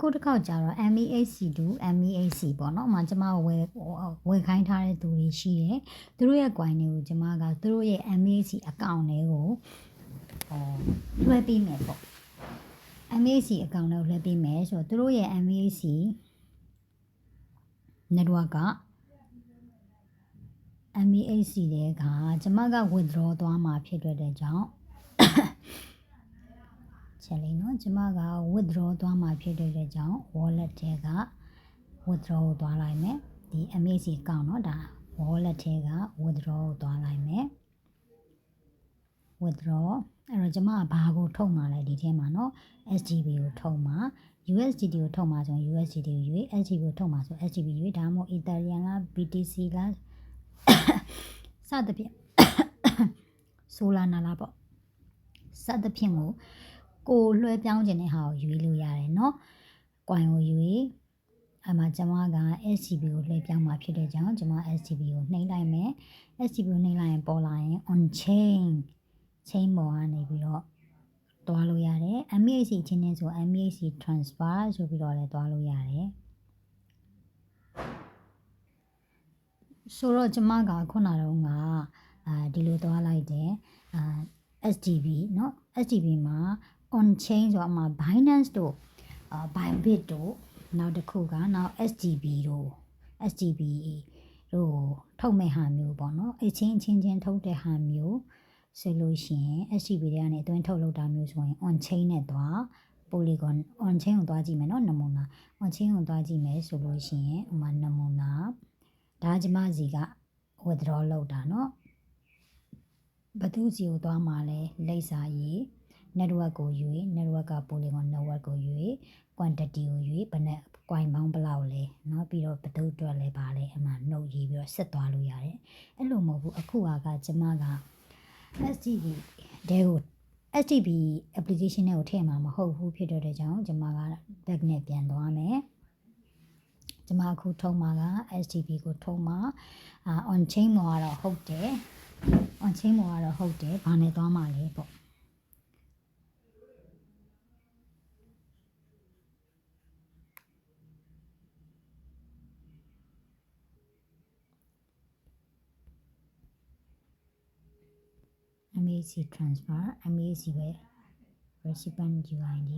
အခုတစ်ခေါက်ကျတော့ MEAC2 MEAC ပေါ့နော်။အမှကျမဝယ်ဝယ်ခိုင်းထားတဲ့သူတွေရှိတယ်။သူတို့ရဲ့ coin တွေကိုကျမကသူတို့ရဲ့ MEAC account တွေကိုဟောလွှဲပေးမယ်ပေါ့။ MEAC account တွေကိုလွှဲပေးမယ်ဆိုတော့သူတို့ရဲ့ MEAC network က MEAC တဲ့ကကျမက withdraw သွားမှာဖြစ်တဲ့ကြောင့် ချက်လေးနော်ကျမက withdraw သွားမှာဖြစ်တဲ့အတွက်ကြောင့် wallet ထဲက withdraw ကိုသွားလိုက်မယ်ဒီ MAC ကောင်းနော်ဒါ wallet ထဲက withdraw ကိုသွားလိုက်မယ် withdraw အဲ့တော့ကျမကဘာကိုထုတ်မှာလဲဒီထဲမှာနော် SGB ကိုထုတ်မှာ USDT ကိုထုတ်မှာဆိုရင် USDT ကိုရွေး SGB ကိုထုတ်မှာဆို SGB ရွေးဒါမှမဟုတ် Ethereum လား BTC လားစသဖြင့် Solana လားပေါ့စသဖြင့်ကို ကိုလွှဲပြောင်းခြင်းတဲ့ဟာကိုရွေးလို့ရတယ်เนาะ coin ကိုရွေးအမှကျွန်မက SCB ကိုလွှဲပြောင်းမှာဖြစ်တဲ့ကြောင့်ကျွန်မ SCB ကိုနှိမ့်လိုက်မယ် SCB ကိုနှိမ့်လိုက်ရင်ပေါ်လာရင် on chain chain ပေါ်ကနေပြီးတော့တွားလို့ရတယ် MAC ချင်းချင်းဆို MAC transfer ဆိုပြီးတော့လည်းတွားလို့ရတယ်ဆိုတော့ကျမကခုနတော့ကအာဒီလိုတွားလိုက်တယ်အာ SDB เนาะ SDB မှာ on chain ဆိုတော့အမှ Binance တို့ Bybit တို့နောက်တစ်ခုကနောက် SGB တို့ SGB တို့ထုတ်မဲ့ဟာမျိုးပေါ့နော်အချင်းချင်းချင်းထုတ်တဲ့ဟာမျိုးဆိုလို့ရှိရင် SGB တွေကနေအတွင်းထုတ်လုပ်တာမျိုးဆိုရင် on chain နဲ့သွား polygon on chain ကိုသွားကြည့်မယ်နော်နမူနာ on chain ကိုသွားကြည့်မယ်ဆိုလို့ရှိရင်ဥမာနမူနာဒါကျမစီက withdraw လုပ်တာနော်ဘသူစီကိုသွားမှာလဲလိပ်စာရေး network ကိုယူရင် network က polygon network ကိုယူရင် quantity ကိုယူရင်ဘယ်နဲ့ coin ပေါင်းဘယ်လောက်လဲเนาะပြီးတော့ဘသူအတွက်လဲပါလဲအမှနှုတ်ရေးပြီးတော့ဆက်သွားလို့ရတယ်အဲ့လိုမဟုတ်ဘူးအခုကကျမက STB တဲကို STB application နဲ့ကိုထည့်မှာမဟုတ်ဘူးဖြစ်တဲ့ကြောင့်ကျမက back နဲ့ပြန်သွားမယ်ကျမအခုထုံးမှာက STB ကိုထုံးမှာအာ on chain မှာတော့ဟုတ်တယ် on chain မှာတော့ဟုတ်တယ်ဘာနဲ့သွားမှာလဲပေါ့ MAC transfer MAC ပဲ recipient UID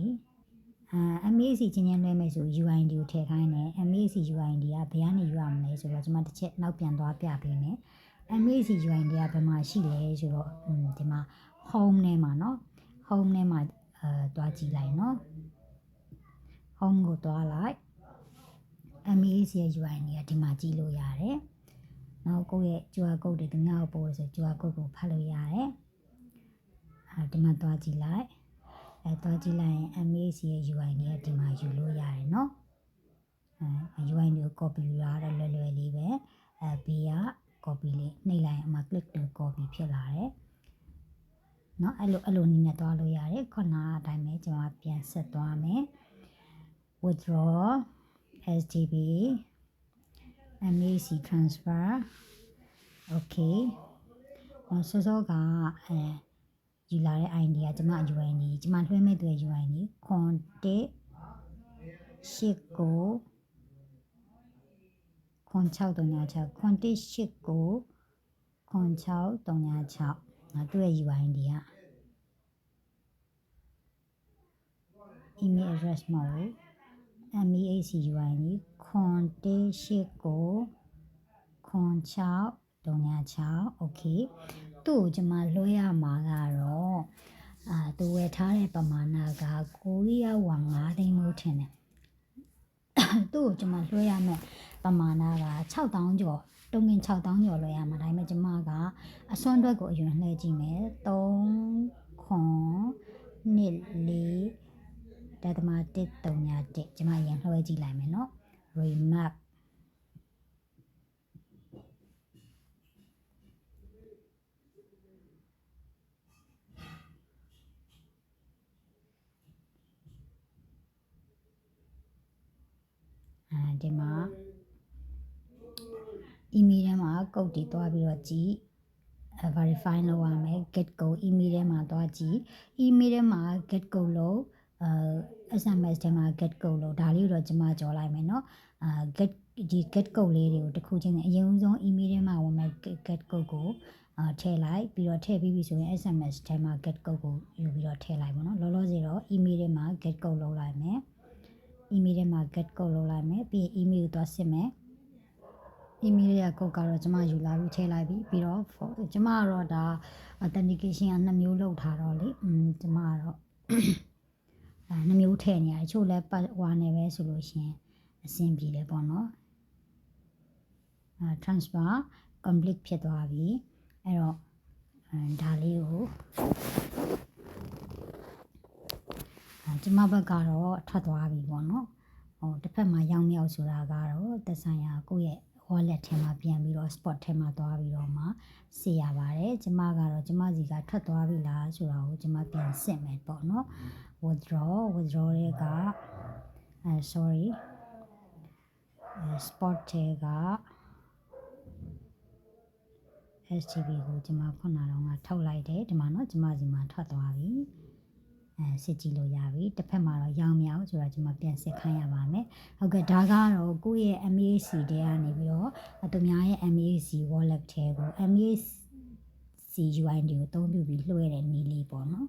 အာ MAC ချင်းချင်းလွှဲမယ်ဆို UID ကိုထည့်ခိုင်းတယ် MAC UID ကဘယ်ကနေယူရမလဲဆိုတော့ကျွန်မတစ်ချက်နောက်ပြန်သွားပြပေးမယ် MAC UID ကဘယ်မှာရှိလဲဆိုတော့ဒီမှာ home ထဲမှာเนาะ home ထဲမှာအဲတွားကြည့်လိုက်เนาะ home ကိုတွားလိုက် MAC ရဲ့ UID ကဒီမှာကြည့်လို့ရတယ်နောက်ကိုယ့်ရဲ့ QR code တွေငါ့ကိုပို့လို့ဆို QR code ကိုဖတ်လို့ရတယ် အဲဒီမှာတွားကြည့်လိုက်အဲတွားကြည့်လိုက်ရင် MAC ရဲ့ UI တွေကဒီမှာယူလို့ရတယ်နော်အဲ UI တွေကို copy ယူရတော့လွယ်လွယ်လေးပဲအဲဘေးက copy လေးနှိပ်လိုက်ရင်အမှ click to copy ဖြစ်လာတယ်နော်အဲ့လိုအဲ့လိုနည်းနဲ့သွားလို့ရတယ်ခုနအတိုင်းပဲကျွန်တော်ပြန်ဆက်သွားမယ် withdraw STB MAC transfer okay ဆောစောကအဲ ယူလာတဲ့ ID ကကျမ UID ကျမလွှဲမဲ့သူရဲ့ UID contact ရှစ်ကိုခွန်6336 contact ရှစ်ကိုခွန်6336ငါသူ့ရဲ့ UID က email address မဟုတ် MEAC UID ခွန်တေးရှစ်ကိုခွန်6 396 okay သူ့ကိုကျွန်မလွှဲရမှာကတော့အာသူဝယ်ထားတဲ့ပမာဏကကိုရီးယားဝါ9သိန်းလို့ထင်တယ်သူ့ကိုကျွန်မလွှဲရမယ်ပမာဏက6000ကျော်တုံးငင်6000ကျော်လွှဲရမှာဒါပေမဲ့ကျွန်မကအစွမ်းအတွက်ကိုအရင်လှည့်ကြည့်မယ်3ခွန်နှစ်လေးဒသမ131ကျွန်မရင်လှည့်ကြည့်လိုက်မယ်เน ဒီမှာ email ထဲမှာကုတ်တီသွားပြီးတော့ကြည့် verify လုပ်ရမယ် get go email ထဲမှာသွားကြည့် email ထဲမှာ get go လို့ အဲ SMS ထဲမှာ get code လို့ဒါလေးကိုတော့ကျွန်မကြော်လိုက်မယ်เนาะအာ get ဒီ get code လေးတွေကိုတစ်ခုချင်းနဲ့အရင်ဦးဆုံး email ထဲမှာဝင်မဲ့ get code ကိုအာထည့်လိုက်ပြီးတော့ထည့်ပြီးပြီဆိုရင် SMS ထဲမှာ get code ကိုယူပြီးတော့ထည့်လိုက်ပါเนาะလောလောဆယ်တော့ email ထဲမှာ get code လုပ်လိုက်မယ် email ထဲမှာ get code လုပ်လိုက်မယ်ပြီးရင် email ကိုသွားစစ်မယ် email ရဲ့ code ကတော့ကျွန်မယူလာပြီးထည့်လိုက်ပြီပြီးတော့ for- ကျွန်မကတော့ဒါ authentication ကနှစ်မျိုးလုပ်ထားတော့လေอืมကျွန်မကတော့အဲနှစ်မျိုးထည့်နေရတယ်တချို့လဲပတ်ဝါနေပဲဆိုလို့ရှရင်အဆင်ပြေတယ်ပေါ့နော်အဲ transfer complete ဖြစ်သွားပြီအဲ့တော့အဲဒါလေးကိုအဲ ကျွန်မဘက်ကတော့ထွက်သွားပြီပေါ့နော်ဟိုတစ်ဖက်မှာရောင်းမြောက်ဆိုတာကတော့သက်ဆိုင်ရာကိုယ့်ရဲ့ wallet ထဲမှာပြန်ပြီးတော့ spot ထဲမှာသွားပြီးတော့မှစီရပါတယ်ကျမကတော့ကျမစီကထွက်သွားပြီလားဆိုတာကိုကျမပြန်စစ်မယ်ပေါ့နော် withdraw withdraw တွေကအဲ sorry အဲ spot ထဲက STB ကိုကျွန်မခုနကတော့ထုတ်လိုက်တယ်ဒီမှာเนาะကျွန်မစီမှာထွက်သွားပြီအဲ စစ်ကြည့်လို့ရပြီတစ်ဖက်မှာတော့ရောင်မြောက်ဆိုတော့ကျွန်မပြန်စစ်ခိုင်းရပါမယ်ဟုတ်ကဲ့ဒါကတော့ကိုယ့်ရဲ့ MAC တဲကနေပြီးတော့သူများရဲ့ MAC wallet ထဲကို MAC UID ကိုအသုံးပြုပြီးလွှဲတဲ့နည်းလေးပေါ့နော်